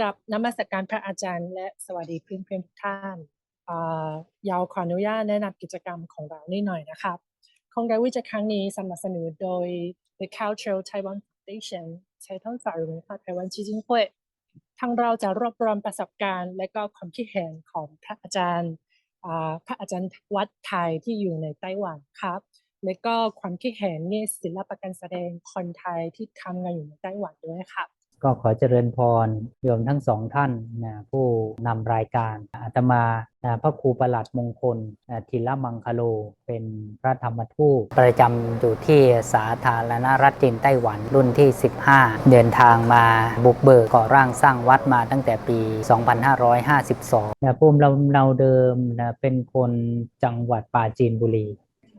กับนมัสกการพระอาจารย์ และสวัสดีเพื่อนเพื่อนทุกท่านยาวขออนุญาตแนะนำกิจกรรมของเรานิดหน่อยนะครับโครงการวิจัยครั้งนี้สนับสนุนโดย The Cultural Taiwan Foundation ใช้ท่องสารของไต้หวันชิจิ้งเว่ยทางเราจะรวบรวมประสบการณ์ และก็ความคิดเห็นของพระอาจารย์พระอาจารย์วัดไทยที่อยู่ในไต้หวันครับ และก็ความคิดเห็นเนี่ศิลปการแสดงคนไทยที่ทำงานอยู่ในไต้หวันด้วยครับ ก็ขอเจริญพรโยมทั้งสองท่านนะผู้นำรายการอาตมานะพระครูประหลัดมงคลนะทิลมังคโล เป็นพระธรรมทูตประจำอยู่ที่สาธารณรัฐจีนไต้หวันรุ่นที่ 15 เดินทางมาบุกเบิกก่อร่างสร้างวัดมาตั้งแต่ปี 2552นะภูมิลำเนาเดิมนะเป็นคนจังหวัดปราจีนบุรี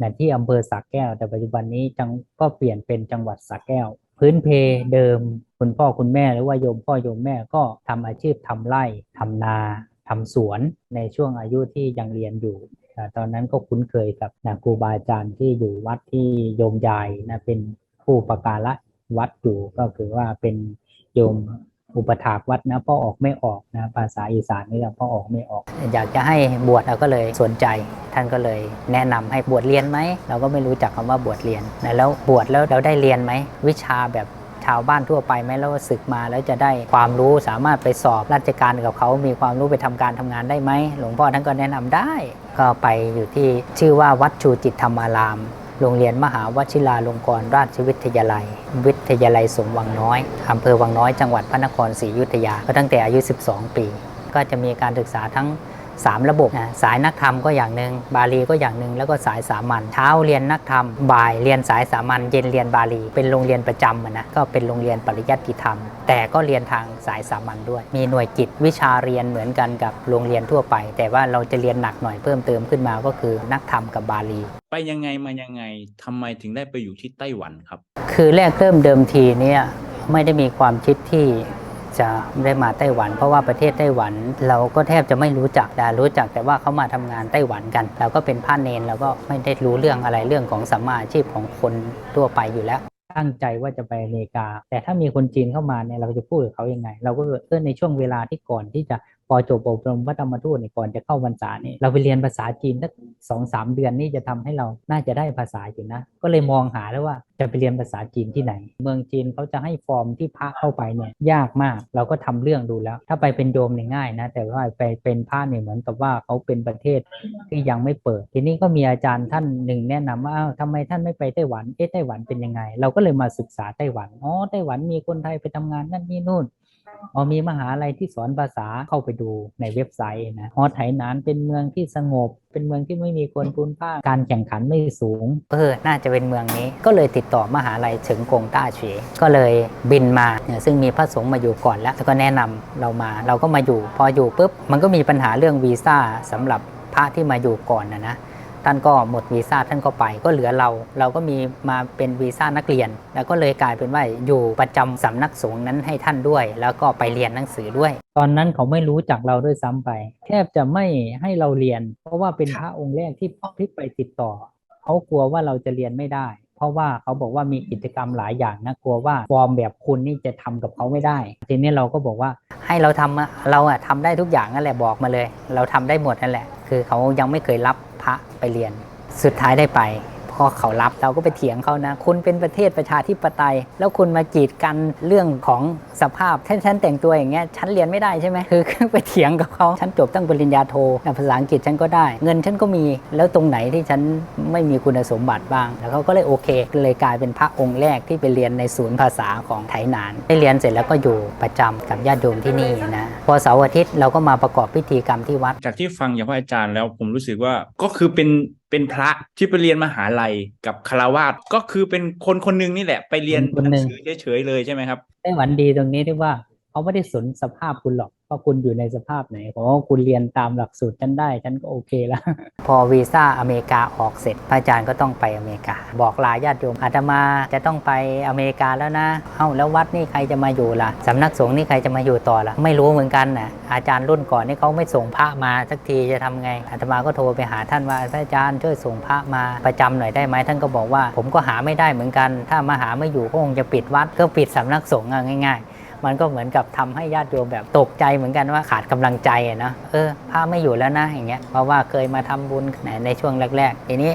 นะที่อำเภอสักแก้ว แต่ปัจจุบันนี้จังก็เปลี่ยนเป็นจังหวัดสักแก้ว พื้นเพเดิมคุณพ่อคุณแม่หรือว่าโยมพ่อโยมแม่ก็ทำอาชีพทำไร่ทำนาทำสวนในช่วงอายุที่ยังเรียนอยู่อ่ตอนนั้นก็คุ้นเคยกับนะครูบาอาจารย์ที่อยู่วัดที่โยมยายนะเป็นผู้ประการะวัดอยู่ก็คือว่าเป็นโยม อุปถากวัดนะพ่อออกไม่ออกนะภาษาอีสานนี่เราพ่อออกไม่ออก อยากจะให้บวชเราก็เลยสนใจ ท่านก็เลยแนะนำให้บวชเรียนไหม เราก็ไม่รู้จักคำว่าบวชเรียนนะแล้วบวชแล้วเราได้เรียนไหม วิชาแบบชาวบ้านทั่วไปไหมแล้วศึกมาแล้วจะได้ความรู้สามารถไปสอบราชการกับเขามีความรู้ไปทำการทำงานได้ไหมหลวงพ่อท่านก็แนะนำได้ ก็ไปอยู่ที่ชื่อว่าวัดชูจิตธรรมาราม โรงเรียนมหาวชิราลงกรณราชวิทยาลัย วิทยาลัยสมวังน้อยอำเภอวังน้อยจังหวัดพระนครศรีอยุธยาก็ตั้งแต่อายุ 12 ปี ก็จะมีการศึกษาทั้ง 3 ระบบนะสายนักธรรมก็อย่างหนึ่งบาลีก็อย่างหนึ่งแล้วก็สายสามัญเช้าเรียนนักธรรม บ่ายเรียนสายสามัญเย็นเรียนบาลี เป็นโรงเรียนประจำอะนะก็เป็นโรงเรียนปริยัติธรรม แต่ก็เรียนทางสายสามัญด้วย มีหน่วยกิจวิชาเรียนเหมือนกันกับโรงเรียนทั่วไป แต่ว่าเราจะเรียนหนักหน่อยเพิ่มเติมขึ้นมาก็คือนักธรรมกับบาลี ไปยังไงมายังไงทำไมถึงได้ไปอยู่ที่ไต้หวันครับ คือแรกเริ่มเดิมทีเนี่ยไม่ได้มีความคิดที่ จะได้มาไต้หวัน เพราะว่าประเทศไต้หวัน เราก็แทบจะไม่รู้จักแต่รู้จักแต่ว่าเขามาทำงานไต้หวันกันเราก็เป็นผ้าเนนเราก็ไม่ได้รู้เรื่องอะไรเรื่องของสัมมาอาชีพของคนทั่วไปอยู่แล้วตั้งใจว่าจะไปอเมริกา แต่ถ้ามีคนจีนเข้ามาเนี่ยเราจะพูดกับเขายังไง เราก็เออในช่วงเวลาที่ก่อนที่จะ พอจบอบรมพระธรรมทูตเนี่ยก่อนจะเข้าพรรษานี่เราไปเรียนภาษาจีนสักสองสามเดือนนี่จะทำให้เราน่าจะได้ภาษาจีนนะ ก็เลยมองหาแล้วว่าจะไปเรียนภาษาจีนที่ไหน เมืองจีนเขาจะให้ฟอร์มที่พระเข้าไปเนี่ยยากมาก เราก็ทำเรื่องดูแล้ว ถ้าไปเป็นโยมเนี่ยง่ายนะ แต่ว่าไปเป็นพระเนี่ยเหมือนกับว่าเขาเป็นประเทศที่ยังไม่เปิด ทีนี้ก็มีอาจารย์ท่านหนึ่งแนะนำว่าอ้าวทำไมท่านไม่ไปไต้หวัน เอ๊ะไต้หวันเป็นยังไง เราก็เลยมาศึกษาไต้หวัน อ๋อไต้หวันมีคนไทยไปทำงานนั่นนี่นู่น อ๋อมีมหาลัยที่สอนภาษาเข้าไปดูในเว็บไซต์นะฮอไถหนานเป็นเมืองที่สงบ เป็นเมืองที่ไม่มีคนพูนป้านการแข่งขันไม่สูง เออ น่าจะเป็นเมืองนี้ ก็เลยติดต่อมหาลัยเฉิงกงต้าเฉยก็เลยบินมาเนี่ยซึ่งมีพระสงฆ์มาอยู่ก่อนแล้วแล้วก็แนะนำเรามา เราก็มาอยู่ พออยู่ปุ๊บมันก็มีปัญหาเรื่องวีซ่าสำหรับพระที่มาอยู่ก่อนนะนะ ท่านก็หมดวีซ่าท่านก็ไปก็เหลือเรา เราก็มีมาเป็นวีซ่านักเรียน แล้วก็เลยกลายเป็นว่าอยู่ประจำสำนักสงฆ์นั้นให้ท่านด้วย แล้วก็ไปเรียนหนังสือด้วย ตอนนั้นเขาไม่รู้จักเราด้วยซ้ำไป แทบจะไม่ให้เราเรียน เพราะว่าเป็นพระองค์แรกที่ที่ไปติดต่อเขากลัวว่าเราจะเรียนไม่ได้ เพราะว่าเขาบอกว่ามีกิจกรรมหลายอย่างนะกลัวว่าฟอร์มแบบคุณนี่จะทำกับเขาไม่ได้ ทีนี้เราก็บอกว่าให้เราทำอะเราอะทำได้ทุกอย่างนั่นแหละบอกมาเลย เราทำได้หมดนั่นแหละ คือเขายังไม่เคยรับ พระไปเรียน สุดท้ายได้ไป พอเขารับเราก็ไปเถียงเขานะ คุณเป็นประเทศประชาธิปไตย แล้วคุณมากีดกันเรื่องของสภาพฉันฉันแต่งตัวอย่างเงี้ยฉันเรียนไม่ได้ใช่ไหมคือไปเถียงกับเขาฉันจบตั้งปริญญาโทภาษาอังกฤษฉันก็ได้ เงินฉันก็มีแล้วตรงไหนที่ฉันไม่มีคุณสมบัติบ้าง แล้วเขาก็เลยโอเค เลยกลายเป็นพระองค์แรกที่ไปเรียนในศูนย์ภาษาของไถหนานได้เรียนเสร็จแล้วก็อยู่ประจำกับญาติโยมที่นี่นะพอเสาร์อาทิตย์เราก็มาประกอบพิธีกรรมที่วัด จากที่ฟังจากพระอาจารย์แล้วผมรู้สึกว่าก็คือเป็น เป็นพระที่ไปเรียนมหาลัยกับคารวาสก็คือเป็นคนคนหนึงนี่แหละ ไปเรียนคนหนึ่งงสือเฉยๆเลยใช่ไหมครับไต้หวันดีตรงนี้ที่ว่าเขาไม่ได้สนสภาพคุณหรอก ว่าคุณอยู่ในสภาพไหนเพราะว่าคุณเรียนตามหลักสูตรฉันได้ฉันก็โอเคแล้ว พอวีซ่าอเมริกาออกเสร็จพระอาจารย์ก็ต้องไปอเมริกา บอกลาญาติโยมอาตมาจะต้องไปอเมริกาแล้วนะเอ้าแล้ววัดนี่ใครจะมาอยู่ล่ะสำนักสงฆ์นี่ใครจะมาอยู่ต่อล่ะไม่รู้เหมือนกันนะอาจารย์รุ่นก่อนนี่เขาไม่ส่งพระมาสักทีจะทำไงอาตมาก็โทรไปหาท่านว่าพระอาจารย์ช่วยส่งพระมาประจำหน่อยได้ไหมท่านก็บอกว่า ผมก็หาไม่ได้เหมือนกัน ถ้ามาหาไม่อยู่ก็คงจะปิดวัดก็ปิดสำนักสงฆ์ง่ายๆ มันก็เหมือนกับทำให้ญาติโยมแบบตกใจเหมือนกันว่าขาดกำลังใจเนะเออพระไม่อยู่แล้วนะอย่างเงี้ยเพราะว่าเคยมาทำบุญในในช่วงแรก ๆ ทีนี้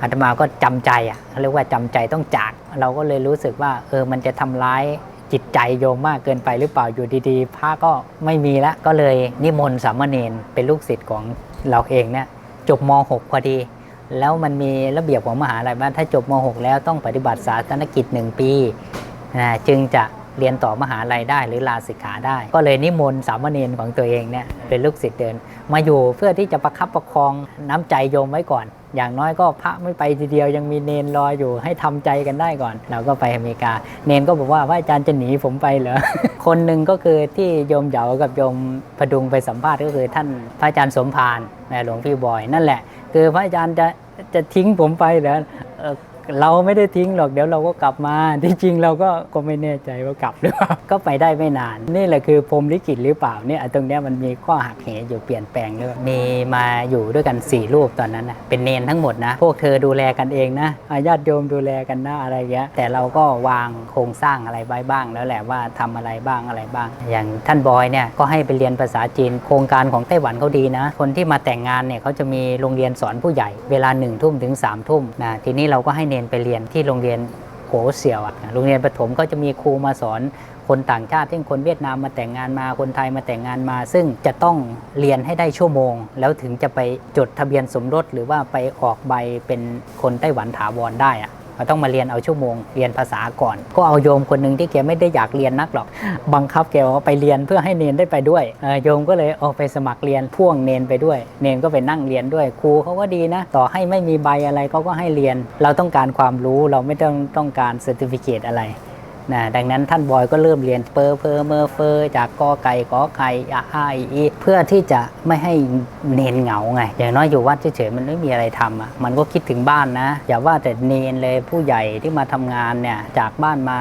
อาตมาก็จำใจอะเขาเรียกว่าจำใจต้องจาก เราก็เลยรู้สึกว่าเออมันจะทำร้ายจิตใจโยมมากเกินไปหรือเปล่าอยู่ดีๆพระก็ไม่มีละก็เลยนิมนต์สามเณรเป็นลูกศิษย์ของเราเองเนี่ยจบม .6 พอดี แล้วมันมีระเบียบของมหาลัยว่าถ้าจบม .6 แล้วต้องปฏิบัติศาสนกิจ 1 ปีนะจึงจะ เรียนต่อมหาลัยได้หรือลาสิกขาได้ ก็เลยนิมนต์สามเณรของตัวเองเนี่ยเป็นลูกศิษย์เดิน มาอยู่เพื่อที่จะประคับประคองน้ำใจโยมไว้ก่อน อย่างน้อยก็พระไม่ไปทีเดียวยังมีเนนรออยู่ให้ทำใจกันได้ก่อน เราก็ไปอเมริกา เนนก็บอกว่าพระอาจารย์จะหนีผมไปเหรอคนหนึ่งก็คือที่โยมเหยากับโยมพดุงไปสัมภาษณ์ก็คือท่านพระอาจารย์สมภารหลวงพี่บอยนั่นแหละ คือพระอาจารย์จะจะทิ้งผมไปเหรอ เราไม่ได้ทิ้งหรอกเดี๋ยวเราก็กลับมา ที่จริงเราก็ก็ไม่แน่ใจว่ากลับหรือเปล่าก็ไปได้ไม่นาน นี่แหละคือพรมลิขิตหรือเปล่าเนี่ยตรงเนี้ยมันมีข้อหักเหอยู่เปลี่ยนแปลงด้วยมีมาอยู่ด้วยกัน4ี่รูปตอนนั้นนะเป็นเนนทั้งหมดนะ พวกเธอดูแลกันเองนะญาติโยมดูแลกันนะอะไรเงี้ยแต่เราก็วางโครงสร้างอะไรไว้บ้าง แล้วแหละว่าทำอะไรบ้างอะไรบ้าง อย่างท่านบอยเนี่ยก็ให้ไปเรียนภาษาจีน โครงการของไต้หวันเขาดีนะ คนที่มาแต่งงานเนี่ยเขาจะมีโรงเรียนสอนผู้ใหญ่ เวลาหนึ่งทุ่มถึง3ามทุ่มนะทีนี้เราก็ให้เนนไปเรียนที่โรงเรียนโขเสี่ยวอะโรงเรียนประถมก็จะมีครูมาสอนคนต่างชาติเช่นคนเวียดนามมาแต่งงานมาคนไทยมาแต่งงานมา ซึ่งจะต้องเรียนให้ได้ชั่วโมง แล้วถึงจะไปจดทะเบียนสมรสหรือว่าไปออกใบเป็นคนไต้หวันถาวรได้อะ เราต้องมาเรียนเอาชั่วโมงเรียนภาษาก่อน ก็เอาโยมคนหนึ่งที่แกไม่ได้อยากเรียนนักหรอก บังคับแกว่าไปเรียนเพื่อให้เนนได้ไปด้วยเอ่อโยมก็เลยเอาไปสมัครเรียนพ่วงเนนไปด้วย เนนก็ไปนั่งเรียนด้วยครูเขาก็ดีนะ ต่อให้ไม่มีใบอะไรเขาก็ให้เรียน เราต้องการความรู้เราไม่ต้องต้องการเซอร์ติฟิเคตอะไร นะดังนั้นท่านบอยก็เริ่มเรียนเปอร์เพอเมอร์เฟอร์จากกอไก่กอไข่อาอาอีเพื่อที่จะไม่ให้เนนเหงาไงอย่างน้อยอยู่วัดเฉยๆมันไม่มีอะไรทำอะมันก็คิดถึงบ้านนะ อย่าว่าแต่เนนเลยผู้ใหญ่ที่มาทำงานเนี่ยจากบ้านมา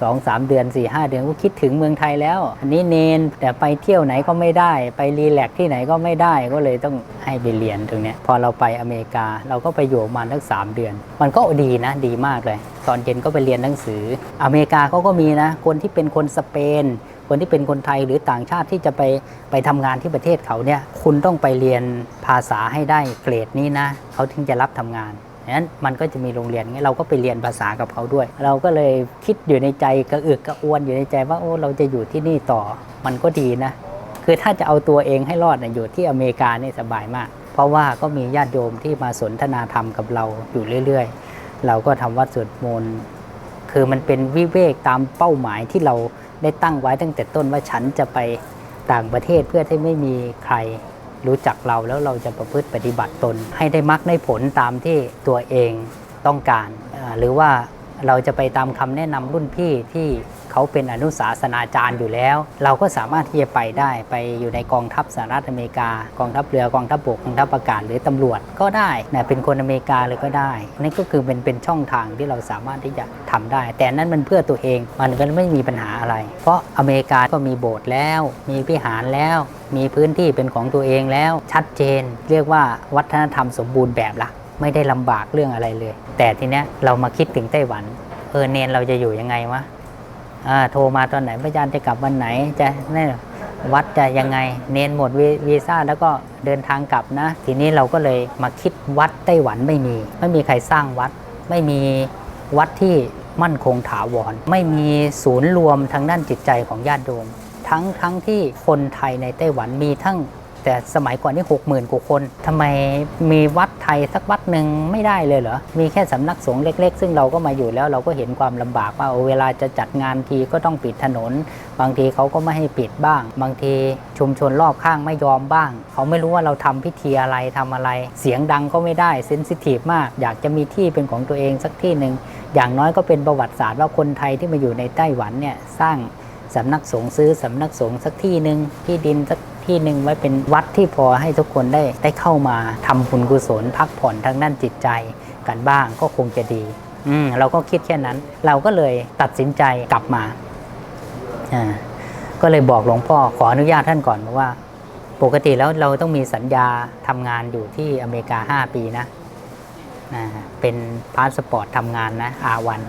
สองสามเดือน4ี่หเดือนก็คิดถึงเมืองไทยแล้ว อันนี้เนนแต่ไปเที่ยวไหนก็ไม่ได้ ไปรีแลกที่ไหนก็ไม่ได้ก็เลยต้องให้ไปเรียนตรงเนี้ยพอเราไปอเมริกาเราก็ไปอยู่ประมาณทั้งสามเดือน มันก็ดีนะดีมากเลย ตอนเย็นก็ไปเรียนหนังสือ อเมริกาเขาก็มีนะ คนที่เป็นคนสเปนคนที่เป็นคนไทยหรือต่างชาติที่จะไปไปทำงานที่ประเทศเขาเนี่ย คุณต้องไปเรียนภาษาให้ได้เกรดนี้นะ เขาถึงจะรับทำงาน ดังนั้นมันก็จะมีโรงเรียนงี้เราก็ไปเรียนภาษากับเขาด้วย เราก็เลยคิดอยู่ในใจกระอึกกระอวนอยู่ในใจว่าโอ้เราจะอยู่ที่นี่ต่อมันก็ดีนะ คือถ้าจะเอาตัวเองให้รอดนะอยู่ที่อเมริกานี่สบายมาก เพราะว่าก็มีญาติโยมที่มาสนทนาธรรมกับเราอยู่เรื่อย ๆ เราก็ทำวัดสวดมนต์คือมันเป็นวิเวกตามเป้าหมายที่เราได้ตั้งไว้ตั้งแต่ต้นว่าฉันจะไปต่างประเทศเพื่อที่ไม่มีใคร รู้จักเราแล้วเราจะประพฤติปฏิบัติตน ให้ได้มรรคได้ผลตามที่ตัวเองต้องการ หรือว่า เราจะไปตามคำแนะนำรุ่นพี่ที่เขาเป็นอนุสาสนาจารย์อยู่แล้ว เราก็สามารถที่จะไปได้ไปอยู่ในกองทัพสหรัฐอเมริกา กองทัพเรือกองทัพบกกองทัพอากาศหรือตำรวจก็ได้นะเป็นคนอเมริกาเลยก็ได้นั่นก็คือเป็นเป็นช่องทางที่เราสามารถที่จะทำได้ แต่นั้นมันเพื่อตัวเองมันก็ไม่มีปัญหาอะไร เพราะอเมริกาก็มีโบสถ์แล้ว มีวิหารแล้ว มีพื้นที่เป็นของตัวเองแล้วชัดเจน เรียกว่าวัฒนธรรมสมบูรณ์แบบละ ไม่ได้ลำบากเรื่องอะไรเลย แต่ทีเนี้ยเรามาคิดถึงไต้หวันเออเนนเราจะอยู่ยังไงวะโทรมาตอนไหนพระอาจารย์จะกลับวันไหนจะนี่วัดจะยังไง เนนหมดวีวีซ่าแล้วก็เดินทางกลับนะ ทีนี้เราก็เลยมาคิดวัดไต้หวันไม่มี ไม่มีใครสร้างวัด ไม่มีวัดที่มั่นคงถาวร ไม่มีศูนย์รวมทางด้านจิตใจของญาติโยมทั้งทั้งที่คนไทยในไต้หวันมีทั้ง แต่สมัยก่อนนี่หกหมื่นกว่าคนทำไมมีวัดไทยสักวัดหนึ่งไม่ได้เลยเหรอ มีแค่สำนักสงฆ์เล็ก ๆ ซึ่งเราก็มาอยู่แล้วเราก็เห็นความลำบากว่าเวลาจะจัดงานทีก็ต้องปิดถนน บางทีเขาก็ไม่ให้ปิดบ้าง บางทีชุมชนรอบข้างไม่ยอมบ้าง เขาไม่รู้ว่าเราทำพิธีอะไรทำอะไร เสียงดังก็ไม่ได้เซนซิทีฟมาก อยากจะมีที่เป็นของตัวเองสักที่หนึ่งอย่างน้อยก็เป็นประวัติศาสตร์ว่าคนไทยที่มาอยู่ในไต้หวันเนี่ยสร้างสำนักสงฆ์ซื้อสำนักสงฆ์สักที่หนึ่งที่ดินสัก ที่หนึ่งไว้เป็นวัดที่พอให้ทุกคนได้ได้เข้ามาทำบุญกุศลพักผ่อนทางด้านจิตใจกันบ้างก็คงจะดีอืมเราก็คิดแค่นั้น เราก็เลยตัดสินใจกลับมาอ่าก็เลยบอกหลวงพ่อขออนุญาตท่านก่อนว่า ปกติแล้วเราต้องมีสัญญาทำงานอยู่ที่อเมริกา 5 ปีนะนะเป็นพาสปอร์ตทำงานนะอาวัน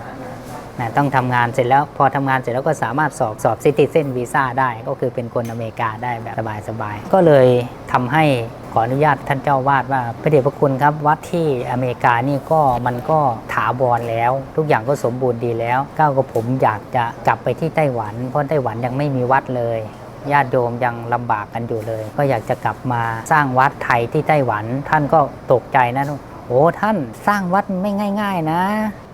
นะต้องทำงานเสร็จแล้วพอทำงานเสร็จแล้วก็สามารถสอบสอบซิติเซนวีซ่าได้ ก็คือเป็นคนอเมริกาได้แบบสบายๆ ก็เลยทำให้ขออนุญาตท่านเจ้าวาดว่าพระเดชพระคุณครับวัดที่อเมริกานี่ก็มันก็ถาวรแล้ว ทุกอย่างก็สมบูรณ์ดีแล้ว ก้าวกับผมอยากจะกลับไปที่ไต้หวัน เพราะไต้หวันยังไม่มีวัดเลยญาติโยมยังลำบากกันอยู่เลย ก็อยากจะกลับมาสร้างวัดไทยที่ไต้หวัน ท่านก็ตกใจนะโอ้ท่านสร้างวัดไม่ง่าย ๆ นะ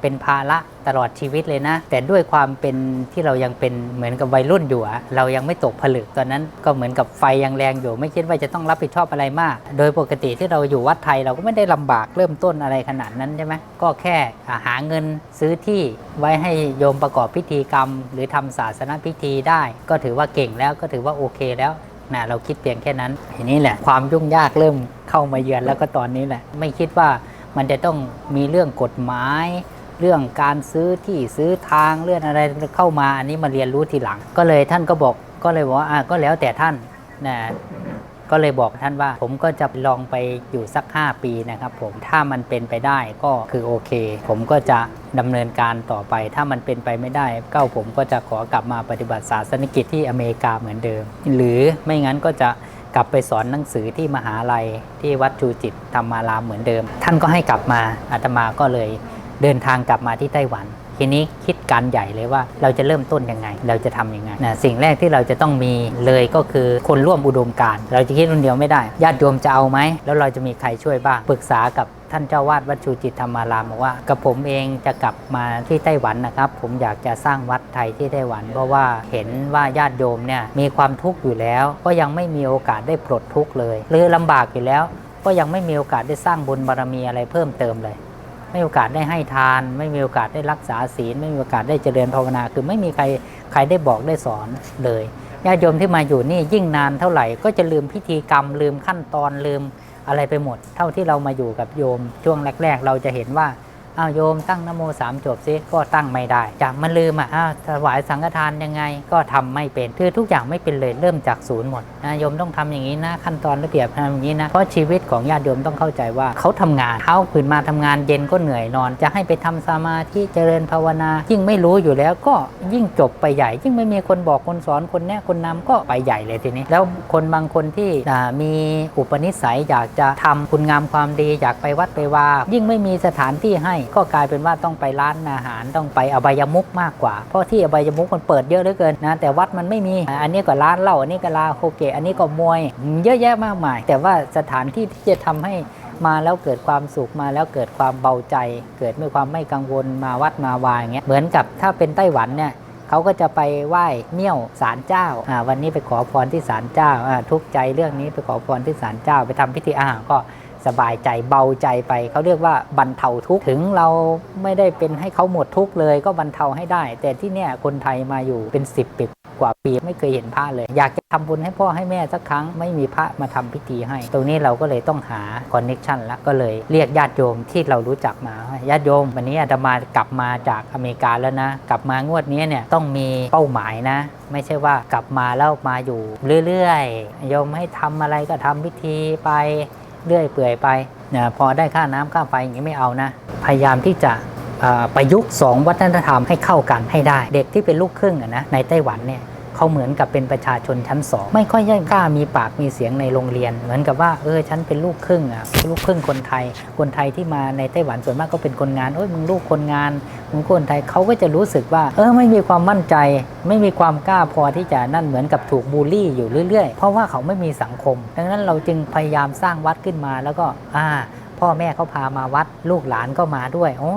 เป็นภาระตลอดชีวิตเลยนะ แต่ด้วยความเป็นที่เรายังเป็นเหมือนกับวัยรุ่นอยู่เรายังไม่ตกผลึกตอนนั้นก็เหมือนกับไฟยังแรงอยู่ ไม่คิดว่าจะต้องรับผิดชอบอะไรมาก โดยปกติที่เราอยู่วัดไทยเราก็ไม่ได้ลำบากเริ่มต้นอะไรขนาดนั้นใช่ไหมก็แค่หาเงินซื้อที่ไว้ให้โยมประกอบพิธีกรรม หรือทำศาสนพิธีได้ ก็ถือว่าเก่งแล้วก็ถือว่าโอเคแล้วนะเราคิดเพียงแค่นั้นทีนี้แหละความยุ่งยากเริ่มเข้ามาเยือนแล้วก็ตอนนี้แหละ ไม่คิดว่ามันจะต้องมีเรื่องกฎหมาย เรื่องการซื้อที่ซื้อทางเรื่องอะไรเข้ามาอันนี้มาเรียนรู้ทีหลัง ก็เลยท่านก็บอกก็เลยบอกว่าอะก็แล้วแต่ท่านนะก็เลยบอกท่านว่า ผมก็จะลองไปอยู่สัก 5 ปีนะครับผมถ้ามันเป็นไปได้ก็คือโอเค ผมก็จะดำเนินการต่อไป ถ้ามันเป็นไปไม่ได้ก้าผมก็จะขอกลับมาปฏิบัติศาสนกิจที่อเมริกาเหมือนเดิม หรือไม่งั้นก็จะกลับไปสอนหนังสือที่มหาลัยที่วัดชูจิตธรรมารามเหมือนเดิม ท่านก็ให้กลับมาอาตมาก็เลย เดินทางกลับมาที่ไต้หวัน ทีนี้คิดการใหญ่เลยว่าเราจะเริ่มต้นยังไง เราจะทำยังไงนะสิ่งแรกที่เราจะต้องมีเลยก็คือคนร่วมอุดมการ เราจะคิดคนเดียวไม่ได้ ญาติโยมจะเอาไหม แล้วเราจะมีใครช่วยบ้างปรึกษากับท่านเจ้าวาดวัดชูจิตธรรมารามบอกว่ากับผมเองจะกลับมาที่ไต้หวันนะครับ ผมอยากจะสร้างวัดไทยที่ไต้หวัน เพราะว่าเห็นว่าญาติโยมเนี่ยมีความทุกข์อยู่แล้ว ก็ยังไม่มีโอกาสได้ปลดทุกข์เลย หรือลำบากอยู่แล้ว ก็ยังไม่มีโอกาสได้สร้างบุญบารมีอะไรเพิ่มเติมเลย ไม่มีโอกาสได้ให้ทาน ไม่มีโอกาสได้รักษาศีล ไม่มีโอกาสได้เจริญภาวนา คือไม่มีใครใครได้บอกได้สอนเลยญาติโยมที่มาอยู่นี่ยิ่งนานเท่าไหร่ก็จะลืมพิธีกรรม ลืมขั้นตอนลืมอะไรไปหมด เท่าที่เรามาอยู่กับโยมช่วงแรก ๆ เราจะเห็นว่า อ้าวโยมตั้งนโมสามจบซิก็ตั้งไม่ได้ จากมันลืมอะอ้าวถวายสังฆทานยังไงก็ทำไม่เป็นคือทุกอย่างไม่เป็นเลยเริ่มจากศูนย์หมดนะโยมต้องทำอย่างนี้นะ ขั้นตอนระเบียบทำอย่างนี้นะเพราะชีวิตของญาติโยมต้องเข้าใจว่าเขาทำงานเขาขืนมาทำงานเย็นก็เหนื่อยนอน จะให้ไปทำสมาธิเจริญภาวนา ยิ่งไม่รู้อยู่แล้วก็ยิ่งจบไปใหญ่ ยิ่งไม่มีคนบอกคนสอนคนแนะคนนำก็ไปใหญ่เลยทีนี้ แล้วคนบางคนที่มีอุปนิสัยอยากจะทำคุณงามความดีอยากไปวัดไปว่า ยิ่งไม่มีสถานที่ให้ก็กลายเป็นว่าต้องไปร้านอาหารต้องไปอบายมุกมากกว่า เพราะที่อบายมุกมันเปิดเยอะเหลือเกินนะแต่วัดมันไม่มี อันนี้ก็ร้านเหล้าอันนี้ก็ลาโคเกะอันนี้ก็มวย เยอะแยะมากมาย แต่ว่าสถานที่ที่จะทำให้มาแล้วเกิดความสุขมาแล้วเกิดความเบาใจ เกิดมีความไม่กังวลมาวัดมาวาอย่างเงี้ยเหมือนกับถ้าเป็นไต้หวันเนี่ยเขาก็จะไปไหว้เมี่ยวศาลเจ้าวันนี้ไปขอพรที่ศาลเจ้าทุกใจเรื่องนี้ไปขอพรที่ศาลเจ้า ไปทำพิธีอาหารก็ สบายใจเบาใจไปเขาเรียกว่าบรรเทาทุกข์ถึงเราไม่ได้เป็นให้เขาหมดทุกข์เลยก็บรรเทาให้ได้ แต่ที่เนี่ยคนไทยมาอยู่เป็น 10ปีกว่าปีไม่เคยเห็นพระเลย อยากจะทำบุญให้พ่อให้แม่สักครั้งไม่มีพระมาทำพิธีให้ ตรงนี้เราก็เลยต้องหาคอนเน็ชันแล้วก็เลยเรียกญาติโยมที่เรารู้จักมาญาติโยม วันนี้อาตมากลับมาจากอเมริกาแล้วนะ กลับมางวดนี้เนี่ยต้องมีเป้าหมายนะ ไม่ใช่ว่ากลับมาแล้วมาอยู่เรื่อยๆโยมให้ทำอะไรก็ทำพิธีไป เรื่อยเปื่อยไปนะพอได้ค่าน้ำค่าไฟอย่างนี้ไม่เอานะ พยายามที่จะประยุกต์สองวัฒนธรรมให้เข้ากันให้ได้ เด็กที่เป็นลูกครึ่งนะในไต้หวันเนี่ย เขาเหมือนกับเป็นประชาชนชั้นสองไม่ค่อยยังกล้ามีปากมีเสียงในโรงเรียน เหมือนกับว่าเออฉันเป็นลูกครึ่งอะลูกครึ่งคนไทย คนไทยที่มาในไต้หวันส่วนมากก็เป็นคนงานโอ้ยมึงลูกคนงานมึงคนไทยเขาก็จะรู้สึกว่า เออไม่มีความมั่นใจ ไม่มีความกล้าพอที่จะนั่นเหมือนกับถูกบูลลี่อยู่เรื่อย ๆ เพราะว่าเขาไม่มีสังคม ดังนั้นเราจึงพยายามสร้างวัดขึ้นมาแล้วก็อ่าพ่อแม่เขาพามาวัดลูกหลานก็มาด้วย อ๋อ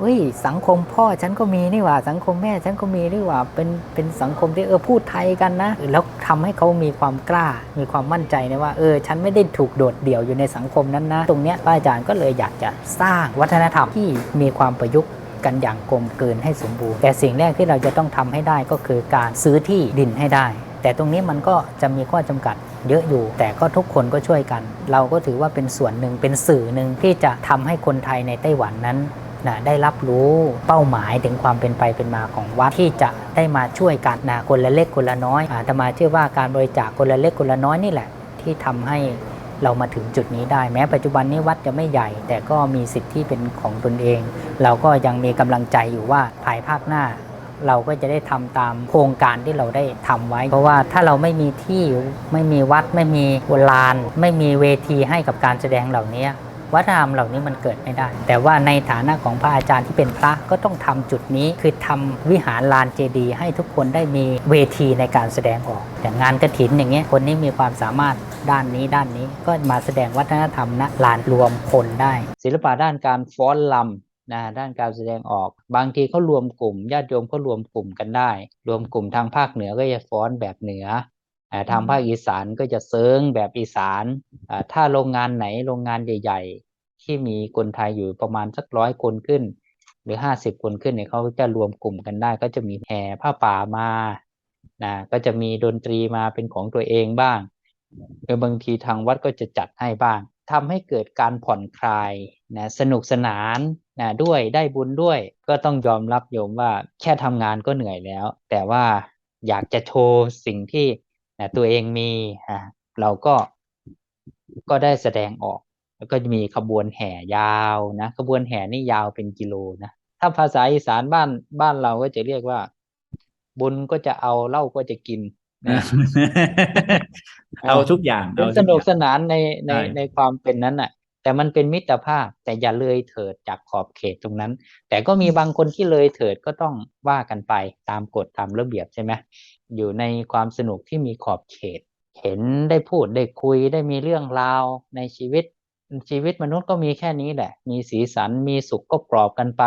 เฮ้ย สังคมพ่อฉันก็มีนี่หว่า สังคมแม่ฉันก็มีนี่หว่า เป็นเป็นสังคมที่เออพูดไทยกันนะ แล้วทำให้เขามีความกล้า มีความมั่นใจนะว่าเออ ฉันไม่ได้ถูกโดดเดี่ยวอยู่ในสังคมนั้นนะ ตรงเนี้ยอาจารย์ก็เลยอยากจะสร้างวัฒนธรรมที่มีความประยุกต์กันอย่างกลมกลืนให้สมบูรณ์ แต่สิ่งแรกที่เราจะต้องทำให้ได้ก็คือการซื้อที่ดินให้ได้ แต่ตรงนี้มันก็จะมีข้อจำกัดเยอะอยู่ แต่ก็ทุกคนก็ช่วยกัน เราก็ถือว่าเป็นส่วนหนึ่งเป็นสื่อหนึ่งที่จะทำให้คนไทยในไต้หวันนั้น นะได้รับรู้เป้าหมายถึงความเป็นไปเป็นมาของวัดที่จะได้มาช่วยกันนะคนละเล็กคนละน้อยอาตมาเชื่อว่าการบริจาคคนละเล็กคนละน้อยนี่แหละ ที่ทำให้เรามาถึงจุดนี้ได้แม้ปัจจุบันนี้วัดจะไม่ใหญ่ แต่ก็มีสิทธิ์ที่เป็นของตนเอง เราก็ยังมีกำลังใจอยู่ว่าภายภาคหน้า เราก็จะได้ทำตามโครงการที่เราได้ทำไว้ เพราะว่าถ้าเราไม่มีที่ไม่มีวัดไม่มีลานไม่มีเวทีให้กับการแสดงเหล่านี้ วัฒนธรรมเหล่านี้มันเกิดไม่ได้ แต่ว่าในฐานะของพระอาจารย์ที่เป็นพระก็ต้องทำจุดนี้ คือทำวิหารลานเจดีย์ให้ทุกคนได้มีเวทีในการแสดงออก อย่างงานกระถินอย่างเงี้ยคนนี้มีความสามารถด้านนี้ด้านนี้ก็มาแสดงวัฒนธรรมณลานรวมคนได้ ศิลปะด้านการฟ้อนลำนะด้านการแสดงออก บางทีเขารวมกลุ่มญาติโยมก็รวมกลุ่มกันได้ รวมกลุ่มทางภาคเหนือก็จะฟ้อนแบบเหนือ ทางภาคอีสานก็จะเซิงแบบอีสานถ้าโรงงานไหนโรงงานใหญ่ ๆ ที่มีคนไทยอยู่ประมาณสักร้อยคนขึ้น หรือห้าสิบคนขึ้นเนี่ยเขาจะรวมกลุ่มกันได้ ก็จะมีแห่ผ้าป่ามานะก็จะมีดนตรีมาเป็นของตัวเองบ้างหรือบางทีทางวัดก็จะจัดให้บ้างทำให้เกิดการผ่อนคลายนะสนุกสนานนะด้วยได้บุญด้วย ก็ต้องยอมรับโยมว่าแค่ทำงานก็เหนื่อยแล้ว แต่ว่าอยากจะโชว์สิ่งที่ นะตัวเองมีอะเราก็ก็ได้แสดงออก แล้วก็จะมีขบวนแห่ยาวนะขบวนแห่นี่ยาวเป็นกิโลนะถ้าภาษาอีสานบ้านบ้านเราก็จะเรียกว่า บุญก็จะเอาเหล้าก็จะกินนะเอาทุกอย่างเป็นเอาสทุกนุกอย่างสนานในในใช่ในความเป็นนั้นน่ะ แต่มันเป็นมิตรภาพ แต่อย่าเลยเถิดจากขอบเขตตรงนั้น แต่ก็มีบางคนที่เลยเถิดก็ต้องว่ากันไปตามกฎตามระเบียบใช่ไหม อยู่ในความสนุกที่มีขอบเขต เห็นได้พูดได้คุยได้มีเรื่องราวในชีวิต ชีวิตมนุษย์ก็มีแค่นี้แหละ มีสีสันมีสุขก็ปลอบกันไป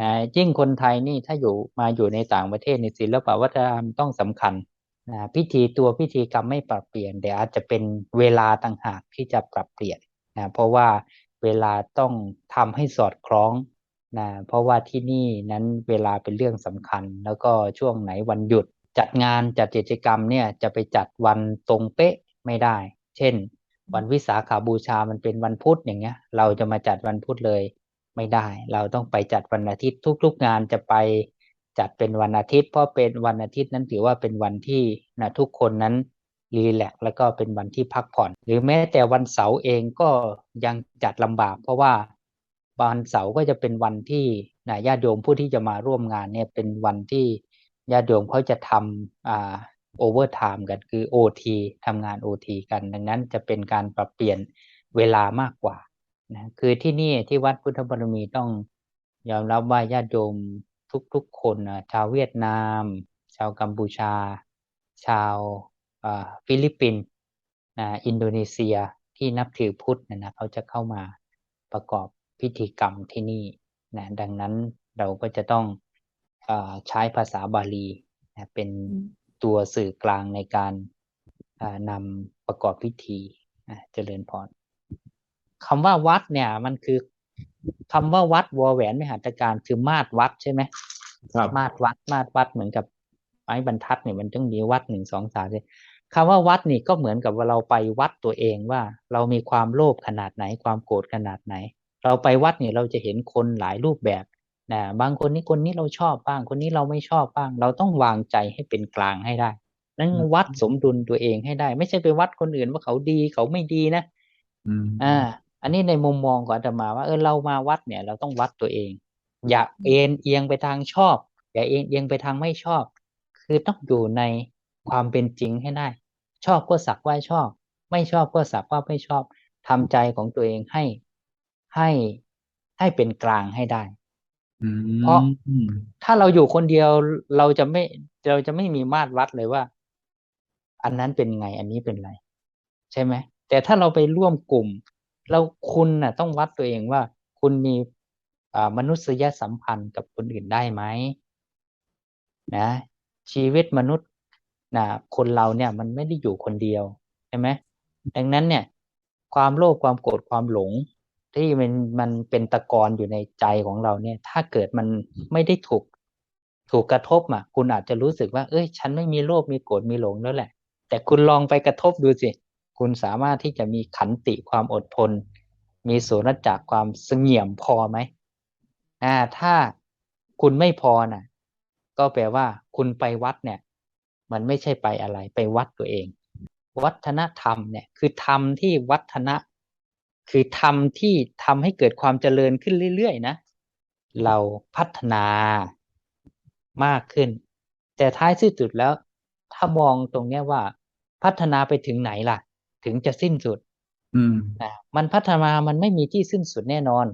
นะยิ่งคนไทยนี่ถ้าอยู่มาอยู่ในต่างประเทศในศิลปวัฒนธรรมต้องสำคัญนะพิธีตัวพิธีกรรมไม่ปรับเปลี่ยนแต่อาจจะเป็นเวลาต่างหากที่จะปรับเปลี่ยนนะเพราะว่าเวลาต้องทำให้สอดคล้องนะเพราะว่าที่นี่นั้นเวลาเป็นเรื่องสำคัญ แล้วก็ช่วงไหนวันหยุด จัดงานจัดกิจกรรมเนี่ยจะไปจัดวันตรงเป๊ะไม่ได้ เช่น วันวิสาขาบูชามันเป็นวันพุธอย่างเงี้ย เราจะมาจัดวันพุธเลยไม่ได้ เราต้องไปจัดวันอาทิตย์ทุก ๆ งานจะไปจัดเป็นวันอาทิตย์เพราะเป็นวันอาทิตย์นั้นถือว่าเป็นวันที่นะทุกคนนั้นรีแลกแล้วก็เป็นวันที่พักผ่อน หรือแม้แต่วันเสาร์เองก็ยังจัดลำบาก เพราะว่าวันเสาร์ก็จะเป็นวันที่นะญาติโยมผู้ที่จะมาร่วมงานเนี่ยเป็นวันที่ ญาติโยมเขาจะทำโอเวอร์ไทม์กันคือ OT ทำงาน OT กัน ดังนั้นจะเป็นการปรับเปลี่ยนเวลามากกว่านะคือที่นี่ที่วัดพุทธบารมีต้องยอมรับว่าญาติโยมทุกๆคนนะชาวเวียดนาม ชาวกัมพูชา ชาวฟิลิปปินส์อินโดนีเซียที่นับถือพุทธนะนะเขาจะเข้ามาประกอบพิธีกรรมที่นี่นะดังนั้นเราก็จะต้อง ใช้ภาษาบาลีนะเป็นตัวสื่อกลางในการอ่านำประกอบพิธีนะเจริญพรคำว่าวัดเนี่ยมันคือคำว่าวัดวอแหวนไม่หัตถการคือมาตรวัดใช่ไหมครับมาตรวัดมาตรวัดเหมือนกับไม้บรรทัดเนี่ยมันต้องมีวัดหนึ่งสองสามเลยคำว่าวัดนี่ก็เหมือนกับว่าเราไปวัดตัวเองว่า เรามีความโลภขนาดไหนความโกรธขนาดไหน เราไปวัดเนี่ยเราจะเห็นคนหลายรูปแบบ นะบางคนนี่คนนี้เราชอบบ้าง คนนี้เราไม่ชอบบ้าง เราต้องวางใจให้เป็นกลางให้ได้นั่นอืมวัดสมดุลตัวเองให้ได้ ไม่ใช่ไปวัดคนอื่นว่าเขาดีเขาไม่ดีนะอืมอ่า อันนี้ในมุมมองของอาตมาว่าเออเรามาวัดเนี่ย เราต้องวัดตัวเอง อย่าเอ็นเอียงไปทางชอบ อย่าเอ็นเอียงไปทางไม่ชอบ คือต้องอยู่ในความเป็นจริงให้ได้ ชอบก็สักว่าชอบ ไม่ชอบก็สักว่าไม่ชอบทำใจของตัวเองให้ให้ให้เป็นกลางให้ได้ อืเพราะถ้าเราอยู่คนเดียวเราจะไม่เราจะไม่มีมาตรวัดเลยว่า อันนั้นเป็นไง อันนี้เป็นไร ใช่ไหมแต่ถ้าเราไปร่วมกลุ่ม เราคุณน่ะ ต้องวัดตัวเองว่า คุณมีอ่ามนุษยสัมพันธ์กับคนอื่นได้ไหมนะ ชีวิตมนุษย์นะคนเราเนี่ยมันไม่ได้อยู่คนเดียวใช่ไหมดังนั้นเนี่ย ความโลภความโกรธความหลง ที่มันมันเป็นตะกอนอยู่ในใจของเราเนี่ย ถ้าเกิดมันไม่ได้ถูกถูกกระทบอะคุณอาจจะรู้สึกว่า เอ้ย ฉันไม่มีโลภมีโกรธมีหลงแล้วแหละ แต่คุณลองไปกระทบดูสิ คุณสามารถที่จะมีขันติความอดทน มีสุรจักความเสงี่ยมพอไหมอ่า ถ้าคุณไม่พอน่ะ ก็แปลว่า คุณไปวัดเนี่ย มันไม่ใช่ไปอะไร ไปวัดตัวเอง วัฒนธรรมเนี่ย คือธรรมที่วัฒนะ คือธรรมที่ทำให้เกิดความเจริญขึ้นเรื่อยๆนะ เราพัฒนามากขึ้น แต่ท้ายที่สุดแล้ว ถ้ามองตรงเนี้ยว่า พัฒนาไปถึงไหนล่ะ ถึงจะสิ้นสุดอืมนะมันพัฒนามันไม่มีที่สิ้นสุดแน่นอน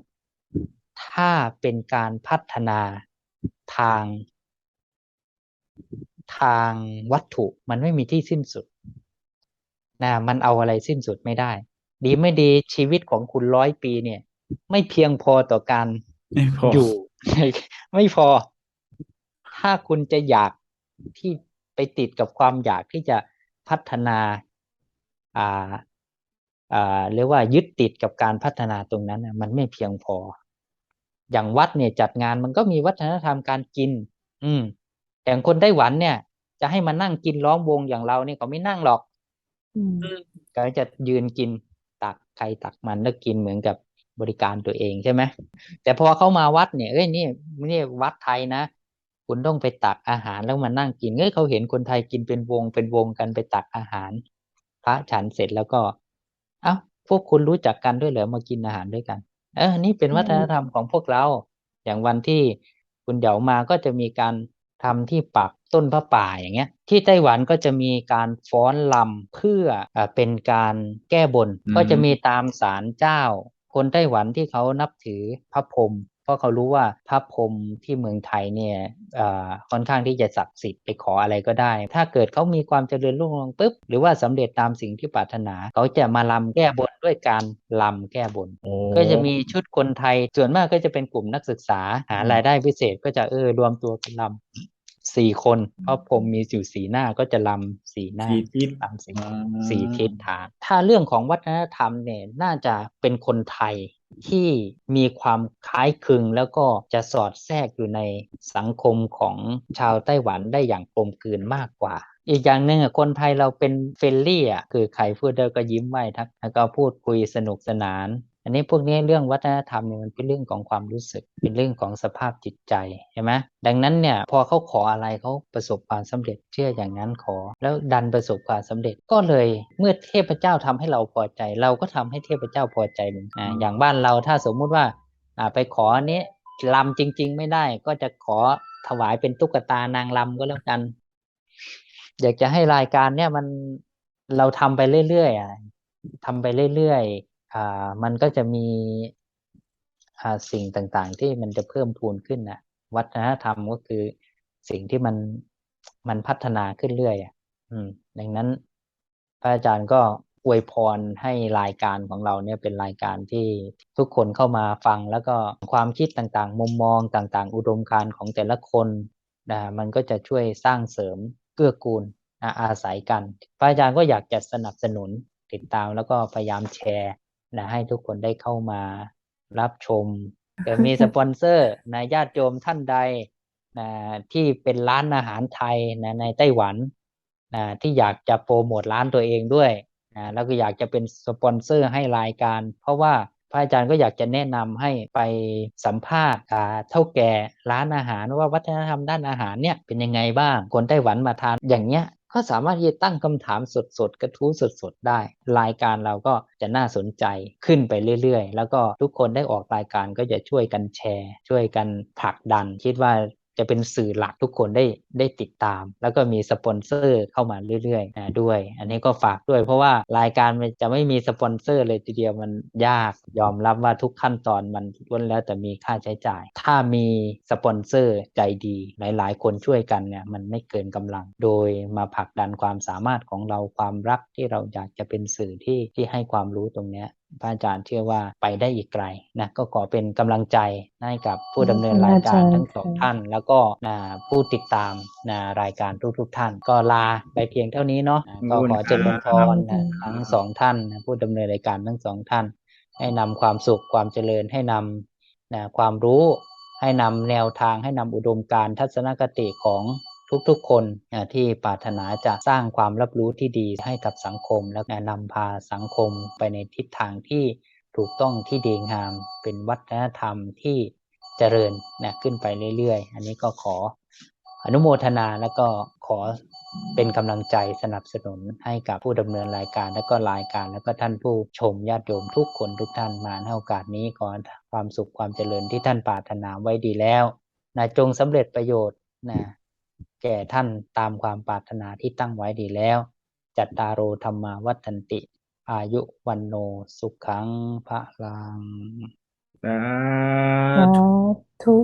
ถ้าเป็นการพัฒนาทาง ทางวัตถุมันไม่มีที่สิ้นสุดนะมันเอาอะไรสิ้นสุดไม่ได้ ดีไม่ดีชีวิตของคุณร้อยปีเนี่ย ไม่เพียงพอต่อการไม่พออยู่ ไม่พอ ถ้าคุณจะอยากที่ไปติดกับความอยากที่จะพัฒนา อ่า อ่าเรียกว่ายึดติดกับการพัฒนาตรงนั้นน่ะมันไม่เพียงพอ อย่างวัดเนี่ยจัดงานมันก็มีวัฒนธรรมการกิน อืมอย่างคนไต้หวันเนี่ย จะให้มานั่งกินล้อมวงอย่างเราเนี่ยเขาไม่นั่งหรอกอืมก็จะยืนกินตัก ใครตักมันแล้วกินเหมือนกับบริการตัวเองใช่ไหมแต่พอเขามาวัดเนี่ยเอ้ยนี่นี่วัดไทยนะ คุณต้องไปตักอาหารแล้วมานั่งกินเอ้ยเขาเห็นคนไทยกินเป็นวงเป็นวงกันไปตักอาหาร พระฉันเสร็จแล้วก็ เอ้าพวกคุณรู้จักกันด้วยเหรอมากินอาหารด้วยกัน เออนี่เป็นวัฒนธรรมของพวกเรา อย่างวันที่คุณเดี๋ยวมาก็จะมีการทำที่ปักต้นพระป่าอย่างเงี้ย ที่ไต้หวันก็จะมีการฟ้อนลำเพื่ออ่าเป็นการแก้บนอืมก็จะมีตามศาลเจ้า คนไต้หวันที่เขานับถือพระพรหมเพราะเขารู้ว่าพระพรหมที่เมืองไทยเนี่ยเอ่อค่อนข้างที่จะศักดิ์สิทธิ์ไปขออะไรก็ได้ ถ้าเกิดเขามีความเจริญรุ่งเรืองปุ๊บ หรือว่าสำเร็จตามสิ่งที่ปรารถนา เขาจะมาลำแก้บนด้วยการลำแก้บนโอ้ก็จะมีชุดคนไทย ส่วนมากก็จะเป็นกลุ่มนักศึกษาหาอืมรายได้พิเศษก็จะเออรวมตัวกันลำ สี่คนเพราะผมมีอยู่สีหน้าก็จะลำสีหน้าสี่ทิศลำสีอ่าสีทิศทางถ้าเรื่องของวัฒนธรรมเนี่ยน่าจะเป็นคนไทยที่มีความคล้ายคลึงแล้วก็จะสอดแทรกอยู่ในสังคมของชาวไต้หวันได้อย่างกลมกลืนมากกว่า อีกอย่างหนึ่งอะคนไทยเราเป็นเฟรนลี่อะคือใครพูดได้ก็ยิ้มไหวทักแล้วก็พูดคุยสนุกสนาน อันนี้พวกนี้เรื่องวัฒนธรรมเนี่ยมันเป็นเรื่องของความรู้สึก เป็นเรื่องของสภาพจิตใจใช่ไหมดังนั้นเนี่ยพอเขาขออะไรเขาประสบความสำเร็จเชื่ออย่างนั้นขอ แล้วดันประสบความสำเร็จก็เลยเมื่อเทพเจ้าทำให้เราพอใจ เราก็ทำให้เทพเจ้าพอใจเหมือนกันอ่าอย่างบ้านเราถ้าสมมุติว่าอ่าไปขออันนี้ลำจริง ๆ ไม่ได้ก็จะขอถวายเป็นตุ๊กตานางลำก็แล้วกัน อยากจะให้รายการเนี่ยมันเราทำไปเรื่อยๆอะทำไปเรื่อยๆอ่า มันก็จะมีสิ่งต่างๆ ที่มันจะเพิ่มพูนขึ้นนะวัฒนธรรมก็คือสิ่งที่มันมันพัฒนาขึ้นเรื่อยอะดังนั้นพระอาจารย์ก็อวยพรให้รายการของเราเนี่ยเป็นรายการที่ทุกคนเข้ามาฟังแล้วก็ความคิดต่างๆ มุมมองต่างๆ อุดมการณ์ของแต่ละคนนะมันก็จะช่วยสร้างเสริมเกื้อกูลอาศัยกัน พระอาจารย์ก็อยากจะสนับสนุนติดตามแล้วก็พยายามแชร์ นะให้ทุกคนได้เข้ามารับชมเกิดมีสปอนเซอร์นะญาติโยมท่านใดนะที่เป็นร้านอาหารไทยนะในไต้หวันนะที่อยากจะโปรโมทร้านตัวเองด้วยนะแล้วก็อยากจะเป็นสปอนเซอร์ให้รายการ เพราะว่าพระอาจารย์ก็อยากจะแนะนำให้ไปสัมภาษณ์อ่าเท่าแก่ร้านอาหารว่าวัฒนธรรมด้านอาหารเนี่ยเป็นยังไงบ้างคนไต้หวันมาทานอย่างเนี้ย ก็สามารถที่จะตั้งคำถามสดๆ กระทู้สดๆ ได้ รายการเราก็จะน่าสนใจขึ้นไปเรื่อยๆ แล้วก็ทุกคนได้ออกรายการก็จะช่วยกันแชร์ ช่วยกันผลักดัน คิดว่า จะเป็นสื่อหลักทุกคนได้ได้ติดตาม แล้วก็มีสปอนเซอร์เข้ามาเรื่อยๆนะด้วย อันนี้ก็ฝากด้วย เพราะว่ารายการมันจะไม่มีสปอนเซอร์เลยทีเดียวมันยากยอมรับว่าทุกขั้นตอนมันล้วนแล้วแต่มีค่าใช้จ่าย ถ้ามีสปอนเซอร์ใจดีหลาย ๆ คนช่วยกันเนี่ยมันไม่เกินกำลัง โดยมาผลักดันความสามารถของเราความรักที่เราอยากจะเป็นสื่อที่ที่ให้ความรู้ตรงเนี้ย พระอาจารย์เชื่อว่าไปได้อีกไกลนะก็ขอเป็นกำลังใจให้กับผู้ดำเนินรายการทั้งสองท่าน แล้วก็นะผู้ติดตามนะรายการทุกๆทท่าน ก็ลาไปเพียงเท่านี้เนาะนะก็ขอเจริญพรนะทั้งสองท่านนะผู้ดำเนินรายการทั้งสองท่าน ให้นำความสุขความเจริญให้นำนะความรู้ให้นำแนวทางให้นำอุดมการณ์ทัศนคติของ ทุกๆ คนที่ปรารถนาจะสร้างความรับรู้ที่ดีให้กับสังคม และนำพาสังคมไปในทิศทางที่ถูกต้องที่ดีงาม เป็นวัฒนธรรมที่เจริญนะขึ้นไปเรื่อยๆ อันนี้ก็ขออนุโมทนาแล้วก็ขอเป็นกำลังใจสนับสนุนให้กับผู้ดำเนินรายการและก็รายการ แล้วก็ท่านผู้ชมญาติโยมทุกคนทุกท่านมาในโอกาสนี้ก่อนความสุขความเจริญที่ท่านปรารถนาไว้ดีแล้วนะจงสำเร็จประโยชน์นะ แก่ท่านตามความปรารถนาที่ตั้งไว้ดีแล้ว จัตตาโรธรรมาวัฒนติ อายุวันโนสุขังพระลังสาธุ